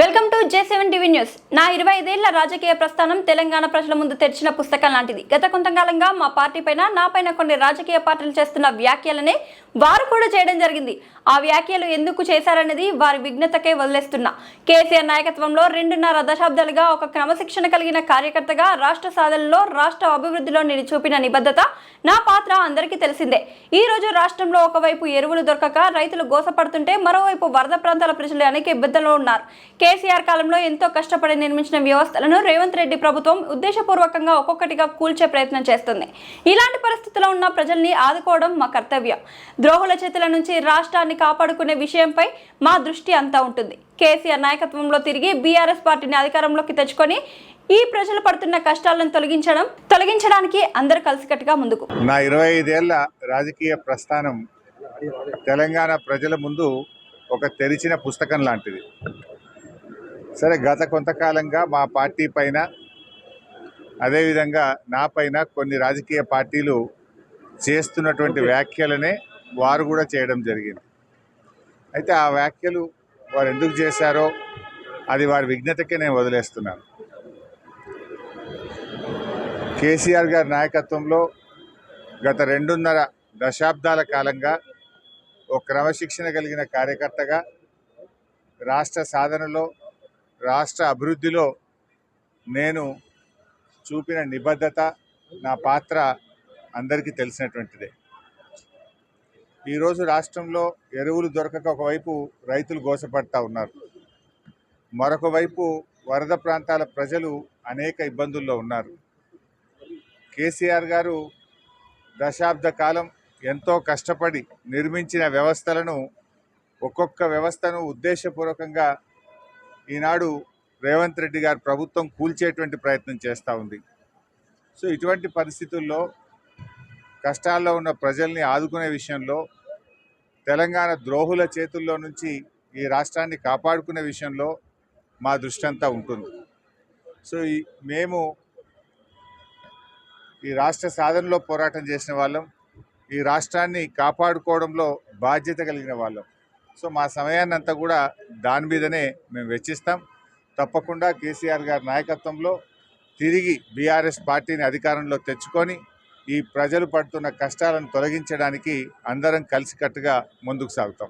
Welcome to J seven TV news. నా ఇరవై ఐదేళ్ళ రాజకీయ ప్రస్థానం తెలంగాణ ప్రజల ముందు తెరిచిన పుస్తకం లాంటిది. గత కొంతకాలంగా మా పార్టీ పైన నా పైన కొన్ని రాజకీయ పార్టీలు చేస్తున్న వ్యాఖ్యలనే వారు కూడా చేయడం జరిగింది. ఆ వ్యాఖ్యలు ఎందుకు చేశారనేది వారి విఘ్నతకే వదిలేస్తున్నా. కేసీఆర్ నాయకత్వంలో రెండున్నర దశాబ్దాలుగా ఒక క్రమశిక్షణ కలిగిన కార్యకర్తగా రాష్ట్ర సాధనలో రాష్ట్ర అభివృద్ధిలో నేను చూపిన నిబద్ధత నా పాత్ర అందరికీ తెలిసిందే. ఈ రోజు రాష్ట్రంలో ఒకవైపు ఎరువులు దొరకక రైతులు గోసపడుతుంటే మరోవైపు వరద ప్రాంతాల ప్రజలు అనేక ఇబ్బందుల్లో ఉన్నారు. కేసీఆర్ కాలంలో ఎంతో కష్టపడి నిర్మించిన వ్యవస్థలను రేవంత్ రెడ్డి ప్రభుత్వం ఉద్దేశపూర్వకంగా ఒక్కొక్కటిగా కూల్చే ప్రయత్నం చేస్తుంది. ఇలాంటి పరిస్థితుల్లో ఉన్న ప్రజల్ని ఆదుకోవడం మా కర్తవ్యం. ద్రోహుల చేతుల నుంచి రాష్ట్రాన్ని కాపాడుకునే విషయంపై మా దృష్టి అంతా ఉంటుంది. కేసీఆర్ నాయకత్వంలో తిరిగి బీఆర్ఎస్ పార్టీని అధికారంలోకి తెచ్చుకొని ఈ ప్రజలు పడుతున్న కష్టాలను తొలగించడం తొలగించడానికి అందరూ కలిసికట్టుగా ముందుకు. నా ఇరవై ఐదేళ్ళ రాజకీయ ప్రస్థానం తెలంగాణ ప్రజల ముందు ఒక తెరిచిన పుస్తకం లాంటిది. సరే గత కొంతకాలంగా మా పార్టీ పైన అదేవిధంగా నా పైన కొన్ని రాజకీయ పార్టీలు చేస్తున్నటువంటి వ్యాఖ్యలనే వారు కూడా చేయడం జరిగింది. అయితే ఆ వ్యాఖ్యలు వారు ఎందుకు చేశారో అది వారి విఘ్నతకే నేను వదిలేస్తున్నాను. కేసీఆర్ గారి నాయకత్వంలో గత రెండున్నర దశాబ్దాల కాలంగా ఒక క్రమశిక్షణ కలిగిన కార్యకర్తగా రాష్ట్ర సాధనలో రాష్ట్ర అభివృద్ధిలో నేను చూపిన నిబద్ధత నా పాత్ర అందరికీ తెలిసినటువంటిదే. ఈరోజు రాష్ట్రంలో ఎరువులు దొరకక ఒకవైపు రైతులు గోసపడతా ఉన్నారు. మరొక వైపు వరద ప్రాంతాల ప్రజలు అనేక ఇబ్బందుల్లో ఉన్నారు. కేసీఆర్ గారు దశాబ్ద కాలం ఎంతో కష్టపడి నిర్మించిన వ్యవస్థలను ఒక్కొక్క వ్యవస్థను ఉద్దేశపూర్వకంగా ఈనాడు రేవంత్ రెడ్డి గారి ప్రభుత్వం కూల్చేటువంటి ప్రయత్నం చేస్తూ ఉంది. సో ఇటువంటి పరిస్థితుల్లో కష్టాల్లో ఉన్న ప్రజల్ని ఆదుకునే విషయంలో తెలంగాణ ద్రోహుల చేతుల్లో నుంచి ఈ రాష్ట్రాన్ని కాపాడుకునే విషయంలో మా దృష్టి అంతా ఉంటుంది. సో ఈ మేము ఈ రాష్ట్ర సాధనలో పోరాటం చేసిన వాళ్ళం. ఈ రాష్ట్రాన్ని కాపాడుకోవడంలో బాధ్యత కలిగిన వాళ్ళం. సో మా సమయాన్ని అంతా కూడా దాని మీదనే మేము వెచ్చిస్తాం. తప్పకుండా కేసీఆర్ గారి నాయకత్వంలో తిరిగి బీఆర్ఎస్ పార్టీని అధికారంలో తెచ్చుకొని ఈ ప్రజలు పడుతున్న కష్టాలను తొలగించడానికి అందరం కలిసికట్టుగా ముందుకు సాగుతాం.